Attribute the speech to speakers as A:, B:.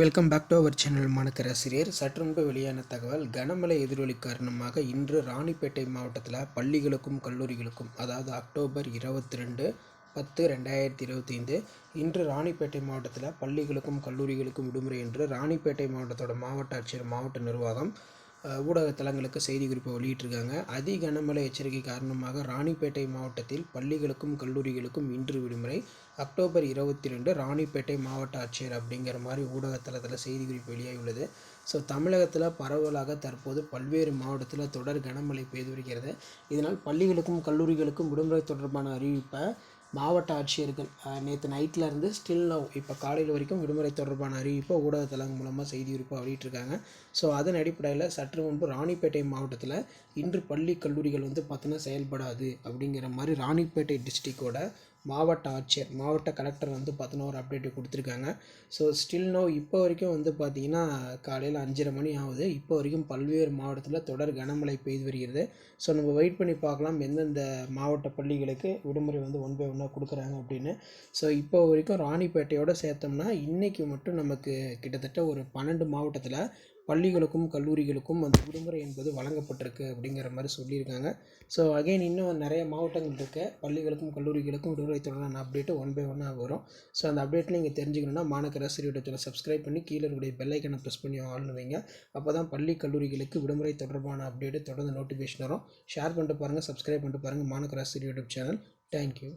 A: Welcome back to our channel மாணக்கராசிரியர் சற்றுமுன்பு வெளியான தகவல் கனமழை எதிரொலி காரணமாக இன்று ராணிப்பேட்டை மாவட்டத்தில் பள்ளிகளுக்கும் கல்லூரிகளுக்கும் அதாவது அக்டோபர் இருபத்தி ரெண்டு பத்து ரெண்டாயிரத்தி இருபத்தி ஐந்து இன்று ராணிப்பேட்டை மாவட்டத்தில் பள்ளிகளுக்கும் கல்லூரிகளுக்கும் விடுமுறை என்று ராணிப்பேட்டை மாவட்டத்தோட மாவட்ட ஆட்சியர் மாவட்ட நிர்வாகம் ஊடக தளங்களுக்கு செய்தி குறிப்பை வெளியிட்டிருக்காங்க. அதி கனமழை எச்சரிக்கை காரணமாக ராணிப்பேட்டை மாவட்டத்தில் பள்ளிகளுக்கும் கல்லூரிகளுக்கும் இன்று விடுமுறை. அக்டோபர் இருபத்தி ரெண்டு ராணிப்பேட்டை மாவட்ட ஆட்சியர் அப்படிங்கிற மாதிரி ஊடகத்தளத்தில் செய்தி குறிப்பு வெளியாகியுள்ளது. ஸோ தமிழகத்தில் பரவலாக தற்போது பல்வேறு மாவட்டத்தில் தொடர் கனமழை பெய்து வருகிறது. இதனால் பள்ளிகளுக்கும் கல்லூரிகளுக்கும் விடுமுறை தொடர்பான அறிவிப்பை மாவட்ட ஆட்சியர்கள் நேற்று நைட்டில் இருந்து ஸ்டில் நவ் இப்போ காலையில் வரைக்கும் விடுமுறை தொடர்பான அறிவிப்பை ஊடகத்தலங்கள் மூலமாக செய்தி வெளியிட்டிருக்காங்க ஸோ அதன் அடிப்படையில் சற்று முன்பு ராணிப்பேட்டை மாவட்டத்தில் இன்று பள்ளி கல்லூரிகள் வந்து பார்த்தோன்னா செயல்படாது அப்படிங்கிற மாதிரி ராணிப்பேட்டை டிஸ்ட்ரிக்டோட மாவட்ட ஆட்சியர் மாவட்ட கலெக்டர் வந்து பார்த்தீங்கன்னா ஒரு அப்டேட் கொடுத்துருக்காங்க. ஸோ ஸ்டில் நோ இப்போ வரைக்கும் வந்து பார்த்தீங்கன்னா காலையில் அஞ்சரை மணி ஆகுது. இப்போ வரைக்கும் பல்வேறு மாவட்டத்தில் தொடர் கனமழை பெய்து வருகிறது. ஸோ நம்ம வெயிட் பண்ணி பார்க்கலாம் எந்தெந்த மாவட்ட பள்ளிகளுக்கு விடுமுறை வந்து ஒன் பை ஒன்னாக கொடுக்குறாங்க அப்படின்னு. ஸோ இப்போ வரைக்கும் ராணிப்பேட்டையோடு சேர்த்தோம்னா இன்றைக்கி மட்டும் நமக்கு கிட்டத்தட்ட ஒரு பன்னெண்டு மாவட்டத்தில் பள்ளிகளுக்கும் கல்லூரிகளுக்கும் அந்த விடுமுறை என்பது வழங்கப்பட்டிருக்கு அப்படிங்கிற மாதிரி சொல்லியிருக்காங்க. ஸோ அகைன் இன்னும் நிறைய மாவட்டங்கள் இருக்கு. பள்ளிகளுக்கும் கல்லூரிகளுக்கும் விடுமுறை தொடரான அப்டேட்டு ஒன் பை ஒன்னாக வரும். ஸோ அந்த அப்டேட்டில் நீங்கள் தெரிஞ்சுக்கணுன்னா மாநகராசிரி யூடியூப்பில் சப்ஸ்கிரைப் பண்ணி கீழே இருக்கக்கூடிய பெல்லைக்கனை ப்ரெஸ் பண்ணி ஆள்னு வைங்க. அப்போ தான் பள்ளி கல்லூரிகளுக்கு விடுமுறை தொடர்பான அப்டேட்டு தொடர்ந்து நோட்டிஃபிகேஷன் வரும். ஷேர் பண்ணிட்டு பாருங்கள் சப்ஸ்கிரைப் பண்ணிட்டு பாருங்கள் மாநகராசிரி யூடியூப் சேனல் தேங்க்யூ